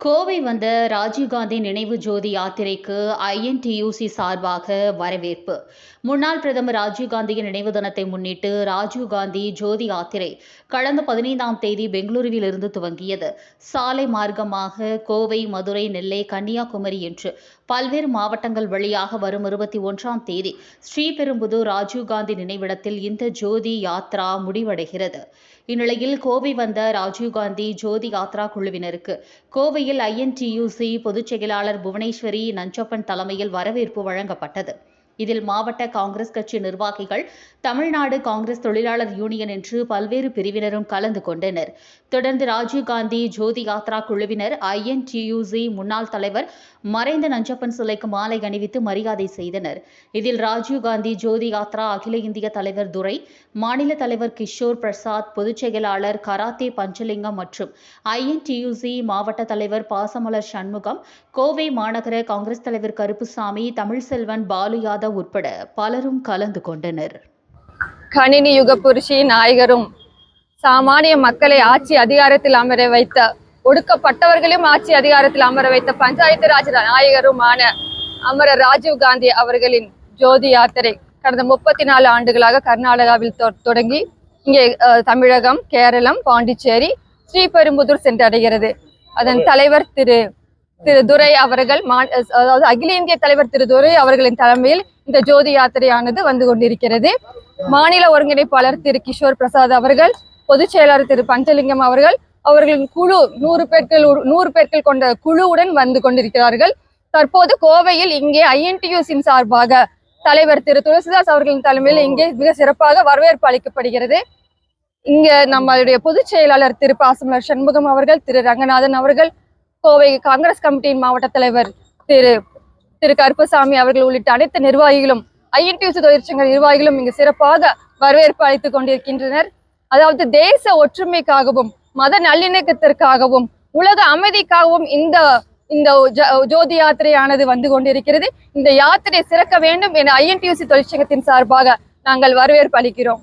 கோவை வந்த ராஜீவ்காந்தி நினைவு ஜோதி யாத்திரைக்கு ஐஎன்டியூசி சார்பாக வரவேற்பு. முன்னாள் பிரதமர் ராஜீவ்காந்தியின் நினைவு தினத்தை முன்னிட்டு ராஜீவ்காந்தி ஜோதி யாத்திரை கடந்த பதினைந்தாம் தேதி பெங்களூருவில் இருந்து துவங்கியது. சாலை மார்க்கமாக கோவை மதுரை நெல்லை கன்னியாகுமரி என்று பல்வேறு மாவட்டங்கள் வழியாக வரும் இருபத்தி ஒன்றாம் தேதி ஸ்ரீபெரும்புதூர் ராஜீவ்காந்தி நினைவிடத்தில் இந்த ஜோதி யாத்ரா முடிவடைகிறது. இந்நிலையில் கோவை வந்த ராஜீவ்காந்தி ஜோதி யாத்ரா குழுவினருக்கு கோவை கோவையில் ஐஎன்டியூசி பொதுச் செயலாளர் புவனேஸ்வரி நஞ்சப்பன் தலைமையில் வரவேற்பு வழங்கப்பட்டது. இதில் மாவட்ட காங்கிரஸ் கட்சி நிர்வாகிகள் தமிழ்நாடு காங்கிரஸ் தொழிலாளர் யூனியன் என்று பல்வேறு பிரிவினரும் கலந்து கொண்டனர். தொடர்ந்து ராஜீவ்காந்தி ஜோதி யாத்ரா குழுவினர் ஐஎன்டியூசி முன்னாள் தலைவர் மறைந்த நஞ்சப்பன் சிலைக்கு மாலை அணிவித்து மரியாதை செய்தனர். இதில் ராஜீவ்காந்தி ஜோதி யாத்ரா அகில இந்திய தலைவர் துரை மாநில தலைவர் கிஷோர் பிரசாத் பொதுச் செயலாளர் கராத்தே பஞ்சலிங்கம் மற்றும் ஐஎன்டியூசி மாவட்ட தலைவர் பாசமலர் சண்முகம் கோவை மாநகர காங்கிரஸ் தலைவர் கருப்புசாமி தமிழ்செல்வன் பாலு யாதவ் உட்பட பலரும் கலந்து கொண்டனர். கணினி யுக புருஷி நாயகரும் சாமானிய மக்களை ஆட்சி அதிகாரத்தில் அமர வைத்த ஒடுக்கப்பட்டவர்களையும் ஆட்சி அதிகாரத்தில் அமர வைத்த பஞ்சாயத்து ராஜ் நாயகருமான அமரர் ராஜீவ் காந்தி அவர்களின் ஜோதி யாத்திரை கடந்த முப்பத்தி நாலு ஆண்டுகளாக கர்நாடகாவில் தொ- தொடங்கி இங்கே தமிழகம் கேரளம் பாண்டிச்சேரி ஸ்ரீபெரும்புதூர் சென்றடைகிறது. அதன் தலைவர் திரு திரு துரை அவர்கள் மா- அதாவது அகில இந்திய தலைவர் திரு துரை அவர்களின் தலைமையில் இந்த ஜோதி யாத்திரையானது வந்து கொண்டிருக்கிறது. மாநில ஒருங்கிணைப்பாளர் திரு கிஷோர் பிரசாத் அவர்கள் பொதுச் செயலாளர் திரு பஞ்சலிங்கம் அவர்கள் அவர்களின் குழு நூறு பேர்கள் நூறு பேர்கள் கொண்ட குழுவுடன் வந்து கொண்டிருக்கிறார்கள். தற்போது கோவையில் இங்கே ஐஎன்டியூசின் சார்பாக தலைவர் திரு துளசிதாஸ் அவர்களின் தலைமையில் இங்கே மிக சிறப்பாக வரவேற்பு அளிக்கப்படுகிறது. இங்க நம்மளுடைய பொதுச் செயலாளர் திரு பாசமலர் சண்முகம் அவர்கள் திரு ரங்கநாதன் அவர்கள் கோவை காங்கிரஸ் கமிட்டியின் மாவட்ட தலைவர் திரு திரு கருப்பசாமி அவர்கள் உள்ளிட்ட அனைத்து நிர்வாகிகளும் ஐஎன்டியூசி தொழிற்சங்க நிர்வாகிகளும் இங்கு சிறப்பாக வரவேற்பு அளித்துக் கொண்டிருக்கின்றனர். அதாவது தேச ஒற்றுமைக்காகவும் மத நல்லிணக்கத்திற்காகவும் உலக அமைதிக்காகவும் இந்த இந்த ஜோதி யாத்திரையானது வந்து கொண்டிருக்கிறது. இந்த யாத்திரை சிறக்க வேண்டும் என ஐஎன்டியூசி தொழிற்சங்கத்தின் சார்பாக நாங்கள் வரவேற்பு அளிக்கிறோம்.